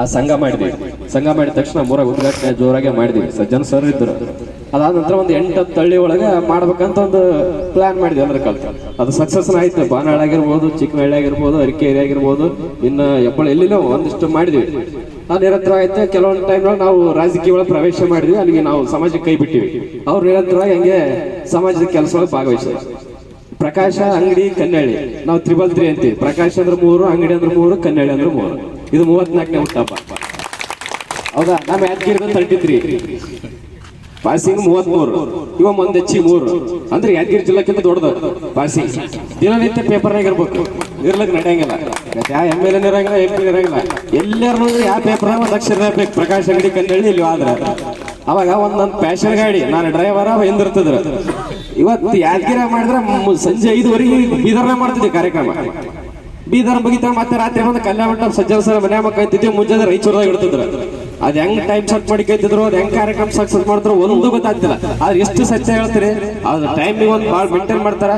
ಆ ಸಂಘ ಮಾಡಿದ್ವಿ. ಸಂಘ ಮಾಡಿದ ತಕ್ಷಣ ಮೂರಾಗ ಉದ್ಘಾಟನೆ ಜೋರಾಗೆ ಮಾಡಿದ್ವಿ. ಸಜ್ಜನ್ ಸರ್ ಇದ್ರು. ಅದಾದ ನಂತರ ಒಂದು ಎಂಟು ಹಳ್ಳಿ ಒಳಗೆ ಮಾಡ್ಬೇಕಂತ ಒಂದು ಪ್ಲಾನ್ ಮಾಡಿದ್ವಿ ಅಂದ್ರೆ ಕಲ್ತು ಅದು ಸಕ್ಸಸ್ ಆಯ್ತು. ಬಾನಾಳ್ ಆಗಿರ್ಬೋದು ಚಿಕ್ಕನಹಳ್ಳಿ ಆಗಿರ್ಬೋದು ಅರಿಕೇರಿ ಆಗಿರ್ಬೋದು, ಇನ್ನು ಎಪ್ಪಳ ಎಲ್ಲಿನೋ ಒಂದಿಷ್ಟು ಮಾಡಿದ್ವಿ. ಆ ನಿರಂತರವಾಯ್ತು ಕೆಲವೊಂದು ಟೈಮ್ ನಾವು ರಾಜಕೀಯ ಒಳಗೆ ಪ್ರವೇಶ ಮಾಡಿದ್ವಿ. ಅಲ್ಲಿಗೆ ನಾವು ಸಮಾಜಕ್ಕೆ ಕೈ ಬಿಟ್ಟಿವಿ. ಅವ್ರು ನಿರಂತರವಾಗಿ ಹಂಗೆ ಸಮಾಜದ ಕೆಲಸ ಒಳಗೆ ಭಾಗವಹಿಸಿದ್ರು. ಪ್ರಕಾಶ ಅಂಗಡಿ ಕನ್ನಳ್ಳಿ ನಾವು ತ್ರಿಬಲ್ ತ್ರೀ ಅಂತೀವಿ. ಪ್ರಕಾಶ ಅಂದ್ರೆ ಮೂರು, ಅಂಗಡಿ ಅಂದ್ರೆ ಮೂರು ಕನ್ನಳ್ಳಿ ಅಂದ್ರೆ ಮೂರು. ಇದು ಮೂವತ್ನಾಲ್ಕನೇ ಹುಟ್ಟಪ್ಪ ಹೌದಾ? ನಮ್ಮ ಯಾದಗಿರಿ ತರ್ಟಿ ತ್ರೀ ಪಾಸಿಂಗ್ ಮೂವತ್ಮೂರು. ಇವ ಮಂದೆಚ್ಚಿ ಮೂರು. ಅಂದ್ರೆ ಯಾದಗಿರಿ ಜಿಲ್ಲೆಕ್ಕಿಂತ ದೊಡ್ಡದು ಪಾಸಿಂಗ್ ದಿನನಿತ್ಯ ಪೇಪರ್ನಾಗ ಇರ್ಬೇಕು ಇರ್ಲಕ್ ನಡೆಯಂಗಿಲ್ಲ. ಯಾ ಎಂ ಎಲ್ ಎನ್ ಇರಂಗಿಲ್ಲ ಎಂ ಪಿ ಇರಂಗಿಲ್ಲ ಎಲ್ಲರೂ ಯಾವ ಪೇಪರ್ ಒಂದು ಅಕ್ಷರ ಬೇಕು. ಪ್ರಕಾಶ್ ಅಂಗಡಿ ಕನ್ನಳ್ಳಿ ಇಲ್ಲಿ ಆದ್ರೆ. ಅವಾಗ ಒಂದು ನನ್ನ ಪ್ಯಾಷನ್ ಗಾಡಿ. ನಾನು ಡ್ರೈವರ್ ಅವ ಹಿಂದಿರ್ತದ್ರ ಇವತ್ತು ಯಾದಗಿರಿ ಮಾಡಿದ್ರೆ ಸಂಜೆ ಐದುವರೆಗೆ ಬೀದರ್ನ ಮಾಡ್ತಿದ್ದೆ ಕಾರ್ಯಕ್ರಮ. ಬೀದರ್ ಮುಗಿತ ಮತ್ತೆ ರಾತ್ರಿ ಬಂದು ಕಲ್ಯಾಣ ಮಂಟಪ ಸಜ್ಜನ ಸರ್ ಮನೆ ಮಕ್ಕ ಕೈತಿದ್ವಿ ಮುಂಜಾನೆ ರೈಚೂರ್ದಾಗ ಇಡ್ತಿದ್ರು. ಅದ್ ಹೆಂಗ್ ಟೈಮ್ ಸೆಟ್ ಮಾಡಿ ಕೈತಿದ್ರು ಅದ್ ಹೆಂಗ್ ಕಾರ್ಯಕ್ರಮ ಸಕ್ಸಸ್ ಮಾಡಿದ್ರು, ಒಂದು ಗೊತ್ತಾಗ್ತಿಲ್ಲ. ಆದ್ರೆ ಎಷ್ಟು ಸತ್ಯ ಹೇಳ್ತೀರಿ? ಅದ್ರ ಟೈಮಿಗೆ ಒಂದು ಭಾಳ ಮೇಂಟೈನ್ ಮಾಡ್ತಾರ.